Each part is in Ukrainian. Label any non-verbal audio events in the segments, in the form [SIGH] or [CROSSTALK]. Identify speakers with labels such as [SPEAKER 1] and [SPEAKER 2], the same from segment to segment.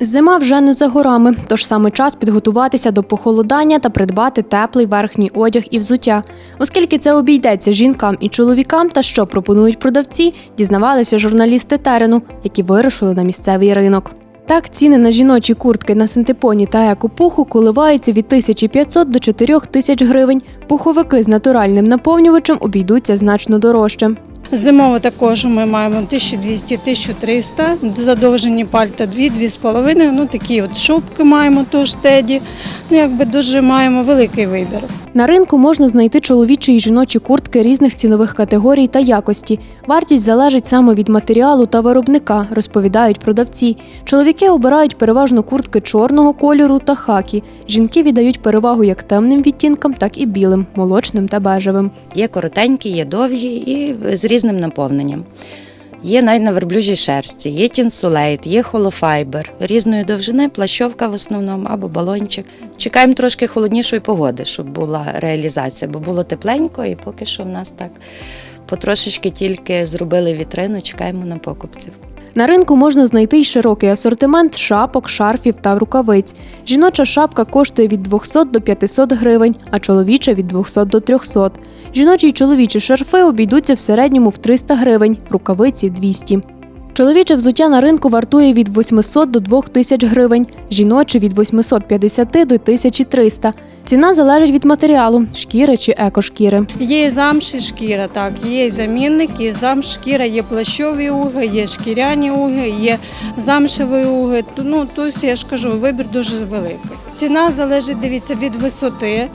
[SPEAKER 1] Зима вже не за горами, тож саме час підготуватися до похолодання та придбати теплий верхній одяг і взуття. Оскільки це обійдеться жінкам і чоловікам, та що пропонують продавці, дізнавалися журналісти терену, які вирушили на місцевий ринок. Так, ціни на жіночі куртки на синтепоні та екопуху коливаються від 1500 до 4000 гривень. Пуховики з натуральним наповнювачем обійдуться значно дорожче.
[SPEAKER 2] Зимово також ми маємо 1200-1300, задовжені пальта 2-2,5, ну такі от шубки маємо теж теді. Ну якби дуже маємо великий вибір.
[SPEAKER 1] На ринку можна знайти чоловічі і жіночі куртки різних цінових категорій та якості. Вартість залежить саме від матеріалу та виробника, розповідають продавці. Чоловіки обирають переважно куртки чорного кольору та хакі. Жінки віддають перевагу як темним відтінкам, так і білим, молочним та бежевим.
[SPEAKER 3] Є коротенькі, є довгі і з різним наповненням. Є навіть на верблюжій шерсті, є тінсулейт, є холофайбер, різної довжини, плащовка в основному або балончик. Чекаємо трошки холоднішої погоди, щоб була реалізація, бо було тепленько, і поки що в нас так потрошечки тільки зробили вітрину, чекаємо на покупців.
[SPEAKER 1] На ринку можна знайти й широкий асортимент шапок, шарфів та рукавиць. Жіноча шапка коштує від 200 до 500 гривень, а чоловіча від 200 до 300. Жіночі й чоловічі шарфи обійдуться в середньому в 300 гривень, рукавиці 200. Чоловіче взуття на ринку вартує від 800 до 2000 гривень, жіноче від 850 до 1300. Ціна залежить від матеріалу шкіри чи екошкіри.
[SPEAKER 2] Є і замш і шкіра, так, є і замінник, і замш, шкіра, є плащові уги, є шкіряні уги, є замшеві уги. Ну, тобто, я ж кажу, вибір дуже великий. Ціна залежить, дивіться, від висоти,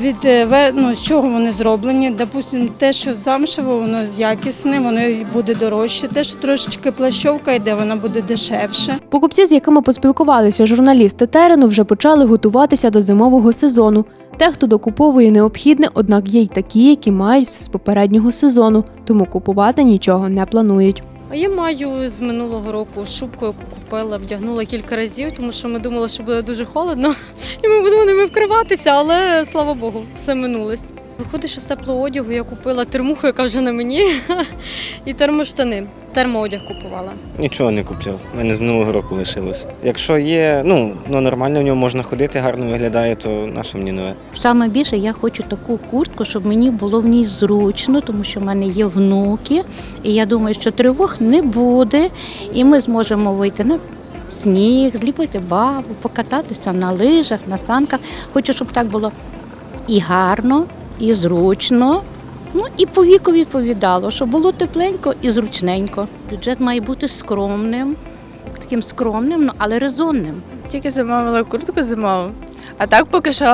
[SPEAKER 2] від е, ну, з чого вони зроблені. Допустимо, те, що замшеве, воно якісне, воно буде дорожче. Те, що трошечки плащовка йде, вона буде дешевше.
[SPEAKER 1] Покупці, з якими поспілкувалися журналісти терену, вже почали готуватися до зимового сезону. Дехто докуповує необхідне, однак є й такі, які мають все з попереднього сезону, тому купувати нічого не планують.
[SPEAKER 4] А я маю з минулого року шубку, яку купила, вдягнула кілька разів, тому що ми думали, що буде дуже холодно, і ми будемо ними вкриватися, але слава Богу, все минулось. Виходить, що з теплого одягу я купила термуху, яка вже на мені, [LAUGHS] і термоштани. Термоодяг купувала.
[SPEAKER 5] Нічого не купляв. У мене з минулого року лишилось. Якщо є, ну, ну нормально в ньому можна ходити, гарно виглядає, то наше мені нове.
[SPEAKER 6] Саме більше я хочу таку куртку, щоб мені було в ній зручно, тому що в мене є внуки, і я думаю, що тривог не буде, і ми зможемо вийти на сніг, зліпити бабу, покататися на лижах, на санках. Хочу, щоб так було і гарно, і зручно. Ну і по віку відповідало, що було тепленько і зручненько. Бюджет має бути скромним, таким скромним, ну, але резонним.
[SPEAKER 7] Тільки замовила куртку зимову. А так поки що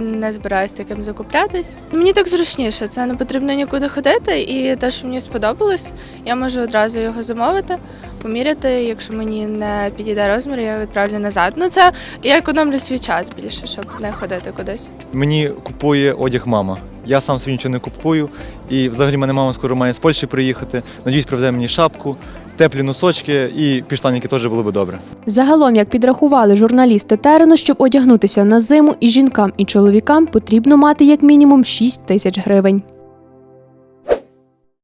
[SPEAKER 7] не збираюсь таким закуплятись. Мені так зручніше, це не потрібно нікуди ходити, і те, що мені сподобалось, я можу одразу його замовити, поміряти. Якщо мені не підійде розмір, я відправлю назад. Ну це я економлю свій час більше, щоб не ходити кудись.
[SPEAKER 8] Мені купує одяг мама. Я сам собі нічого не купую. І взагалі мене мама скоро має з Польщі приїхати. Надіюсь, привезе мені шапку, теплі носочки і піштаніки теж було би добре.
[SPEAKER 1] Загалом, як підрахували журналісти терену, щоб одягнутися на зиму і жінкам, і чоловікам потрібно мати як мінімум 6 тисяч гривень.